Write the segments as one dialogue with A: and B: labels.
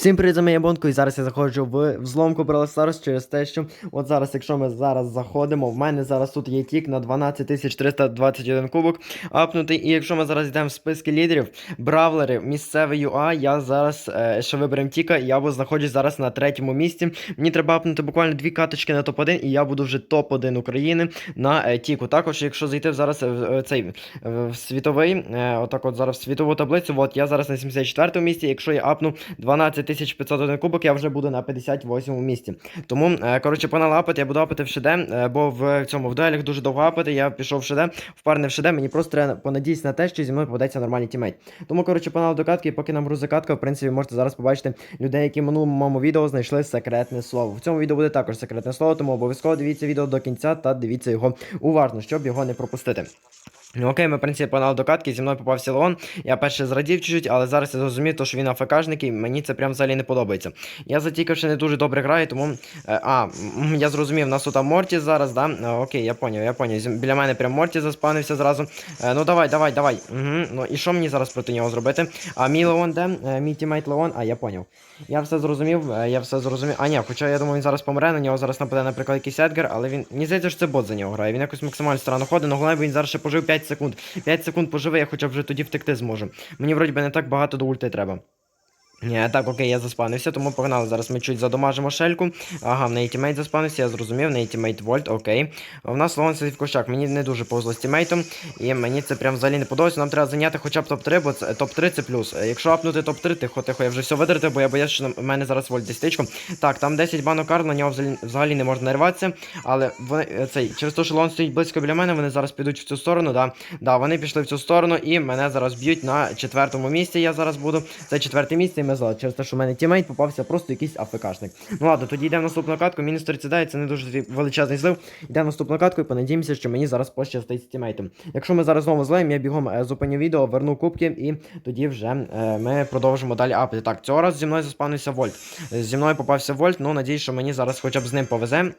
A: Всім привіт, за мене Бонко, і зараз я заходжу в взломку Stars через те, що от зараз, якщо ми зараз заходимо, в мене зараз тут є тік на 12321 кубок апнутий. І якщо ми зараз йдемо в списки лідерів, бравлери, місцевий ЮА, я зараз е, ще виберемо тіка, я знаходжусь зараз на третьому місці. Мені треба апнути буквально дві каточки на топ-1, і я буду вже топ-1 України на е, тіку. Також, якщо зайти зараз в цей в світовий, е, отак от зараз в світову таблицю, от я зараз на 74 місці, якщо я апну 12501 кубок, я вже буду на 58 місці. Тому, е, коротше, панал апити, я буду апити в ШД, е, бо в цьому в дуелях дуже довго апити, я пішов в ШД, впарне в ШД, мені просто треба понадіятися на те, що зі мною попадеться нормальний тімейт. Тому, коротше, панал до поки нам грузи катка, в принципі, можете зараз побачити людей, які в минулому відео знайшли секретне слово. В цьому відео буде також секретне слово, тому обов'язково дивіться відео до кінця та дивіться його уважно, щоб його не пропустити. Ну, Окей, ми, в принципі, панал до катки, зі мною попався Леон. Я перше зрадів чуть-чуть, але зараз я зрозумів, то, що він АФКшник, і мені це прям взагалі не подобається. Я затікав, що не дуже добре граю, тому. е, А, я зрозумів, у нас тут Морті зараз, да? Е, Окей, я поняв, я поняв. Біля мене прям Морті заспанився зразу. Е, Ну давай, давай, давай. Угу. Ну і що мені зараз проти нього зробити? А мій Леон де? Мій тімейт Леон, а я поняв. Я все зрозумів, я все зрозумів. А ні, хоча я думаю, він зараз помре, на нього зараз нападе, наприклад, якийсь Едгар, але він. Мені здається, що це бот за нього грає. Він якось максимально странно ходить, але головне, він зараз ще пожив 5 секунд. 5 секунд поживе, я хоча б вже тоді втекти зможу. Мені вроді би не так багато до ульти треба. Ні, так, окей, я заспанився, тому погнали. Зараз ми чуть задомажимо шельку. Ага, в неї тімейт заспанився, я зрозумів, в неї тімейт Вольт, окей. В нас Леон сидить в кущах. Мені не дуже повезло з тімейтом, і мені це прям взагалі не подобається. Нам треба зайняти хоча б топ-3, бо це топ-3 це плюс. Якщо апнути топ-3, тихо, тихо, я вже все витратив, бо я боюсь, що в мене зараз вольт десятичком. Так, там 10 банок кар, на нього взагалі, не можна нарватися. Але вони, е, цей, через те, що Леон стоїть близько біля мене, вони зараз підуть в цю сторону. Да, да, вони пішли в цю сторону, і мене зараз б'ють на четвертому місці. Я зараз буду. Це четверте місце, і ми зла. Через те, що в мене тімейт попався просто якийсь АФКшник. Ну ладно, тоді йдемо наступну катку. Мінус 39, це не дуже величезний злив. Йдемо наступну катку і понадіємося, що мені зараз пощастить з тімейтом. Якщо ми зараз знову злеємо, я бігом е, зупиню відео, верну кубки, і тоді вже е, ми продовжимо далі апити. Так, цього разу зі мною заспавнився Вольт. Е, Зі мною попався Вольт, ну надіюсь, що мені зараз хоча б з ним повезе.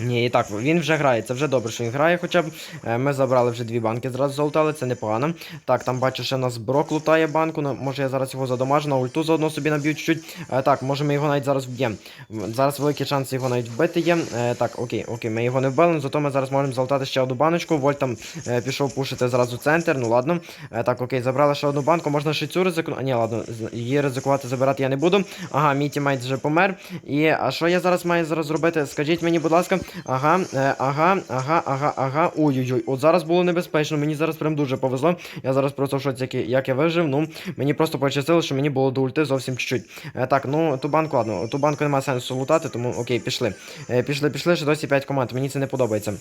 A: Ні, і так, він вже грає, це вже добре, що він грає хоча б. Е, Ми забрали вже дві банки, зразу залутали, це непогано. Так, там бачу, ще нас Брок лутає банку. Може я зараз його задомажу, на ульту заодно собі наб'ю чуть-чуть. Е, Так, може ми його навіть зараз вб'ємо. Зараз великий шанс його навіть вбити є. Е, Так, окей, окей, ми його не вбили, зато ми зараз можемо залутати ще одну баночку. Вольт там пішов пушити зразу центр, ну ладно. Так, окей, забрали ще одну банку, можна ще цю ризикнути. Ні, ладно, її ризикувати забирати я не буду. Ага, мій тімейт вже помер. І а що я зараз маю зараз зробити? Скажіть мені, будь ласка. Ага, е, ага, ага, ага, ага. Ой-ой-ой. От зараз було небезпечно. Мені зараз прям дуже повезло. Я зараз просто в шоці, як, я вижив. Ну, мені просто пощастило, що мені було до ульти зовсім чуть-чуть. Е, так, ну ту банку, ладно, ту банку немає сенсу лутати, тому окей, пішли. Е, пішли, пішли, ще досі 5 команд. Мені це не подобається.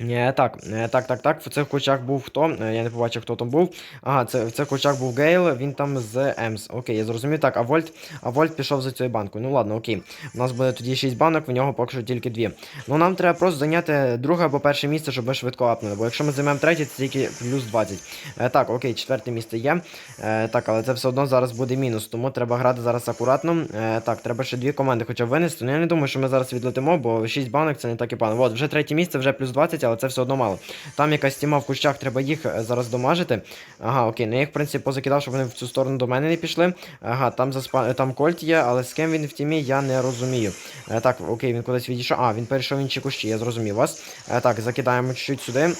A: Е, так, е, так, так, так. В цих кучах був хто? Е, Я не побачив, хто там був. Ага, це в цих кучах був Гейл, він там з Емс. Окей, я зрозумів. Так, а Вольт, а Вольт пішов за цією банкою. Ну ладно, окей. У нас буде тоді 6 банок, в нього поки що тільки 2. Ну нам треба просто зайняти друге або перше місце, щоб ми швидко апнули. Бо якщо ми займемо третє, це тільки плюс 20. Е, так, окей, четверте місце є. Так, але це все одно зараз буде мінус, тому треба грати зараз акуратно. Так, треба ще дві команди хоча б винести. Ну я не думаю, що ми зараз відлетимо, бо 6 банок це не так і погано. От, вже третє місце, вже плюс 20, але це все одно мало. Там якась тіма в кущах, треба їх е, зараз домажити. Ага, окей, ну я їх, в принципі, позакидав, щоб вони в цю сторону до мене не пішли. Ага, там заспа... там Кольт є, але з ким він в тімі, я не розумію. Е, так, окей, він кудись відійшов. А, він перейшов інші кущі, я зрозумів вас. Е, так, закидаємо чуть-чуть сюди.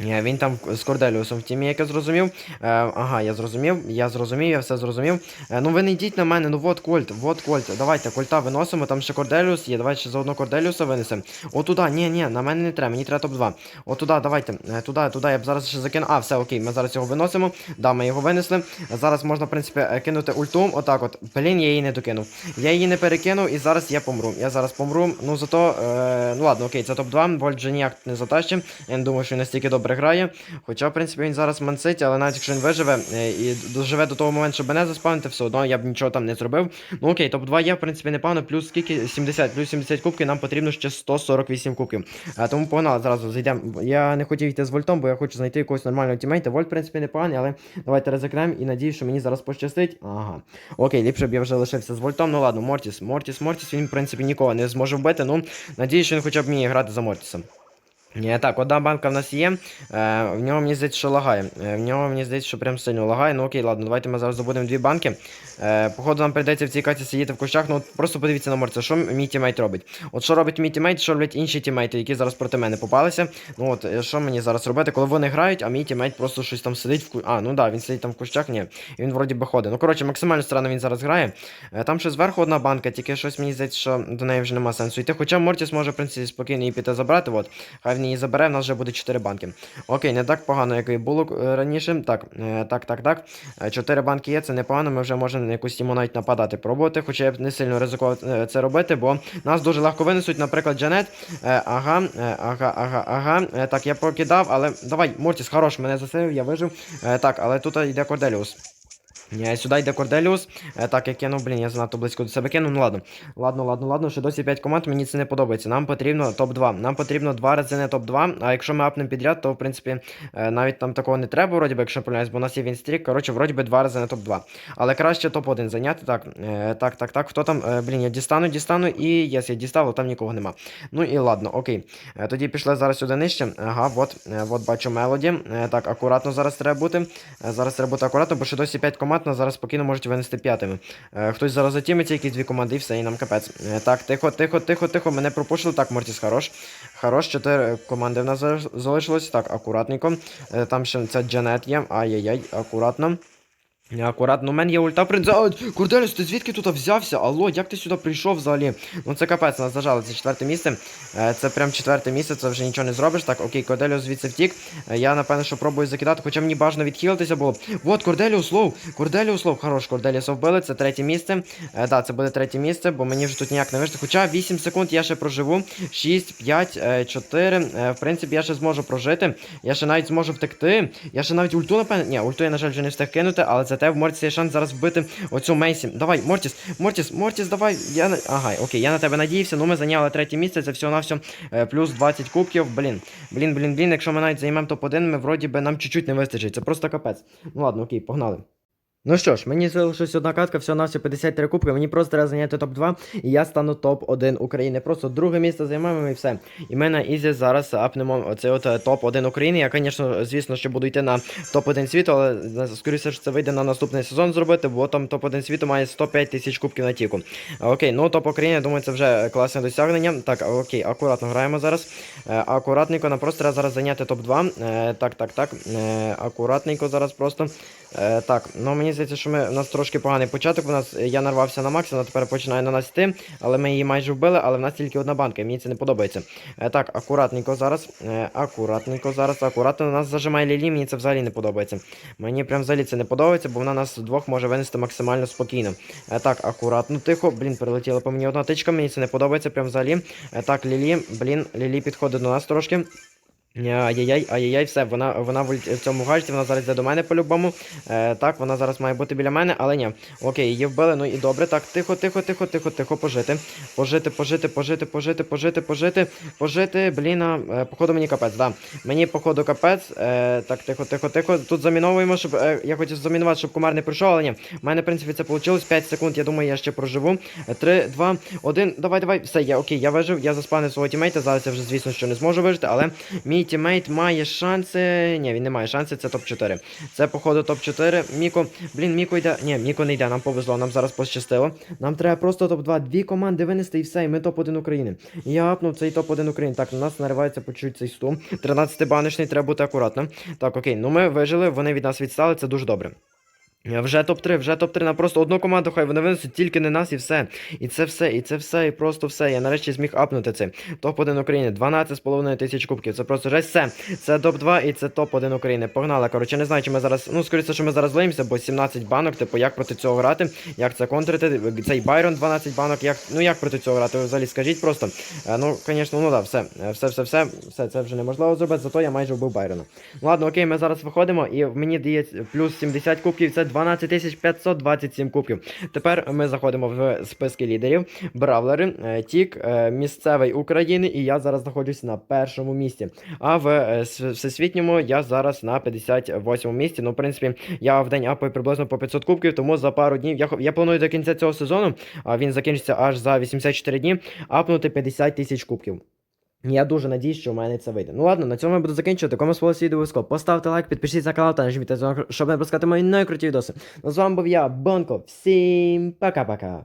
A: Ні, він там з Корделіусом в тімі, як я зрозумів. Е, ага, я зрозумів, я зрозумів, я все зрозумів. Е, ну ви не йдіть на мене, ну вот Кольт, вот Кольт. Давайте, Кольта виносимо, там ще Корделіус є. Давайте ще заодно Корделіуса винесемо. Отуда, ні, ні, на мене не треба, мені треба топ-2. Отуда, давайте. Е, туди, туди, я б зараз ще закину. А, все, окей, ми зараз його виносимо. Да, ми його винесли. Зараз можна, в принципі, е, кинути ульту. Отак от. Блін, я її не докинув. Я її не перекинув і зараз я помру. Я зараз помру. Ну зато. Е, ну ладно, окей, це топ-2. Вольт вже ніяк не затащим. Я не думаю, що він настільки добре добре грає. Хоча, в принципі, він зараз мансить, але навіть якщо він виживе е, і доживе до того моменту, щоб мене заспавнити, все одно я б нічого там не зробив. Ну окей, топ-2 є, в принципі, непогано, плюс скільки? 70, плюс 70 кубків, нам потрібно ще 148 кубків. А, тому погнали, зразу зайдемо. Я не хотів йти з вольтом, бо я хочу знайти якогось нормального тімейта. Вольт, в принципі, непоганий, але давайте ризикнемо і надіюсь, що мені зараз пощастить. Ага. Окей, ліпше б я вже лишився з вольтом. Ну ладно, Мортіс, Мортіс, Мортіс, він, в принципі, нікого не зможе вбити. Ну, надіюсь, що він хоча б вміє грати за Мортісом. Так, одна банка в нас є. Е, в нього мені здається, що лагає. Е, в нього мені здається, що прям сильно лагає. Ну окей, ладно, давайте ми зараз здобудемо дві банки. Е, походу, нам прийдеться в цій каті сидіти в кущах. Ну от просто подивіться на морце, що мій тімейт робить. От що робить мій тімейт, що роблять інші тімейти, які зараз проти мене попалися. Ну от, що мені зараз робити, коли вони грають, а мій тімейт просто щось там сидить в ку... А, ну да, він сидить там в кущах, ні. Він вроді би ходить. Ну коротше, максимально странно він зараз грає. Там ще зверху одна банка, тільки щось мені здається, що до неї вже нема сенсу йти. Хоча Мортіс може, в принципі, спокійно її піти забрати. От. Хай він її забере, в нас вже буде 4 банки. Окей, не так погано, як і було е, раніше. Так, е, так, так, так. 4 банки є, це непогано. Ми вже можемо на якусь тіму навіть нападати, пробувати. Хоча я б не сильно ризикував е, це робити, бо нас дуже легко винесуть, наприклад, Джанет. Е, ага, е, ага, ага, ага. Е, так, я покидав, але давай, Мортіс, хорош, мене засилив, я вижив. Е, так, але тут йде Корделіус. Ні, сюди йде Корделіус. Е, так, я кинув, блін, я занадто близько до себе кинув. Ну ладно. Ладно, ладно, ладно, ще досі 5 команд, мені це не подобається. Нам потрібно топ-2. Нам потрібно два рази не топ-2. А якщо ми апнемо підряд, то в принципі е, навіть там такого не треба, вроді би, якщо помиляюсь, бо у нас є вінстрік. Коротше, вроді би два рази топ-2. Але краще топ-1 зайняти. Так, е, так, так, так. Хто там? Блін, я дістану, дістану і єс, я дістав, але там нікого нема. Ну і ладно, окей. Тоді пішли зараз сюди нижче. Ага, от, от бачу мелоді. Так, акуратно зараз треба бути. Зараз треба бути акуратно, бо ще досі 5 команд нас зараз спокійно можуть винести п'ятими. Е, хтось зараз затімиться, якісь дві команди, і все, і нам капець. Е, так, тихо, тихо, тихо, тихо. Мене пропушили. Так, Мортіс хорош. Хорош, чотири команди в нас залишилось. Так, акуратненько. Е, там ще ця Джанет є. Ай-яй-яй, акуратно. Акуратно, у мене є ульта принц. А, Корделіс, ти звідки тут взявся? Алло, як ти сюди прийшов взагалі? Ну це капець, нас зажали, це четверте місце. Е, Це прям четверте місце, це вже нічого не зробиш. Так, окей, Корделіус звідси втік. Е, Я напевно, що пробую закидати, хоча мені бажано відхилитися було. Вот, Корделіус лоу, Корделіус лоу, хорош, Корделіуса вбили, це третє місце. Е, да, це буде третє місце, бо мені вже тут ніяк не вижити. Хоча 8 секунд я ще проживу. 6, 5, е, 4. Е, В принципі, я ще зможу прожити. Я ще навіть зможу втекти. Я ще навіть ульту, напевно. Ні, ульту я, на жаль, вже не встиг кинути, але зате в Мортіс є шанс зараз вбити оцю Мейсі. Давай, Мортіс, Мортіс, Мортіс, давай. Я на- Ага, окей, я на тебе надіявся. Ну ми зайняли третє місце, це всього на все плюс 20 кубків. Блін, блін, блін, блін. Якщо ми навіть займемо топ-1, ми вроді би нам чуть-чуть не вистачить. Це просто капець. Ну ладно, окей, погнали. Ну що ж, мені залишилась одна катка, всього на все 53 кубки. Мені просто треба зайняти топ-2, і я стану топ-1 України. Просто друге місце займаємо і все. І ми на Ізі зараз апнемо оцей от е, топ-1 України. Я, звісно, звісно, що буду йти на топ-1 світу, але е, скоріше ж це вийде на наступний сезон зробити, бо там топ-1 світу має 105 тисяч кубків на тіку. Окей, ну топ України, я думаю, це вже класне досягнення. Так, окей, акуратно граємо зараз. Е, Акуратненько, нам просто треба зараз зайняти топ-2. Е, Так, так, так. Акуратненько зараз просто. Так, ну мені здається, що ми, у нас трошки поганий початок. У нас я нарвався на Макс, вона тепер починає на але ми її майже вбили, але в нас тільки одна банка, і мені це не подобається. Е, Так, акуратненько зараз. Е, Акуратненько зараз, акуратно. У Нас зажимає Лілі, мені це взагалі не подобається. Мені прям взагалі це не подобається, бо вона нас двох може винести максимально спокійно. Е, Так, акуратно, тихо. Блін, прилетіла по мені одна тичка, мені це не подобається прям взагалі. Е, Так, Лілі, блін, Лілі підходить до нас трошки. Ай-яй-яй, ай-яй-яй, все, вона, вона в, цьому гаджеті, вона зараз йде до мене по-любому. Е, так, вона зараз має бути біля мене, але ні. Окей, її вбили, ну і добре. Так, тихо, тихо, тихо, тихо, тихо, пожити. Пожити, пожити, пожити, пожити, пожити, пожити, пожити. Блін, е, походу мені капець, да. Мені, походу, капець. Е, так, тихо, тихо, тихо. Тут заміновуємо, щоб. Е, я хотів замінувати, щоб комар не прийшов, але ні. У мене, в принципі, це вийшло. 5 секунд, я думаю, я ще проживу. 3, 2, 1. Давай, давай. Все, я окей, я вижив, я заспанив свого тімейта. Зараз я вже, звісно, що не зможу вижити, але мій тімейт має шанси. Ні, він не має шанси, це топ-4. Це, походу, топ-4. Міко, блін, Міко йде. Ні, Міко не йде, нам повезло, нам зараз пощастило. Нам треба просто топ-2. Дві команди винести і все, і ми топ-1 України. Я апнув цей топ-1 України. Так, на нас наривається почуть цей стул. 13 баночний, треба бути акуратно. Так, окей, ну ми вижили, вони від нас відстали, це дуже добре. Вже топ-3, вже топ-3 на просто одну команду, хай вони винесуть тільки не нас і все. І це все, і це все, і просто все. Я нарешті зміг апнути це. Топ-1 України, 12,5 тисяч кубків. Це просто жесть все. Це топ-2 і це топ-1 України. Погнали. Коротше, не знаю, чи ми зараз. Ну, скоріше, що ми зараз злимося, бо 17 банок, типу, як проти цього грати, як це контрити. Цей Байрон 12 банок, як. Ну як проти цього грати? Ви взагалі скажіть просто. Е, ну, звісно, ну да, все. Е, Все, все, все, все, це вже неможливо зробити, зато я майже вбив Байрона. Ладно, окей, ми зараз виходимо, і мені дається плюс 70 кубків, це 12 527 кубків. Тепер ми заходимо в списки лідерів. Бравлери, е, Тік, е, місцевий України, і я зараз знаходжусь на першому місці. А в е, всесвітньому я зараз на 58 місці. Ну, в принципі, я в день апаю приблизно по 500 кубків, тому за пару днів я, я планую до кінця цього сезону, а він закінчиться аж за 84 дні, апнути 50 тисяч кубків. Я дуже надіюсь, що в мене це вийде. Ну ладно, на цьому я буду закінчувати. Кому сподобалося відео, обов'язково поставте лайк, підпишіться на канал та нажміть на щоб не пропускати мої найкруті відоси. Ну з вами був я, Бонко. Всім пока-пока.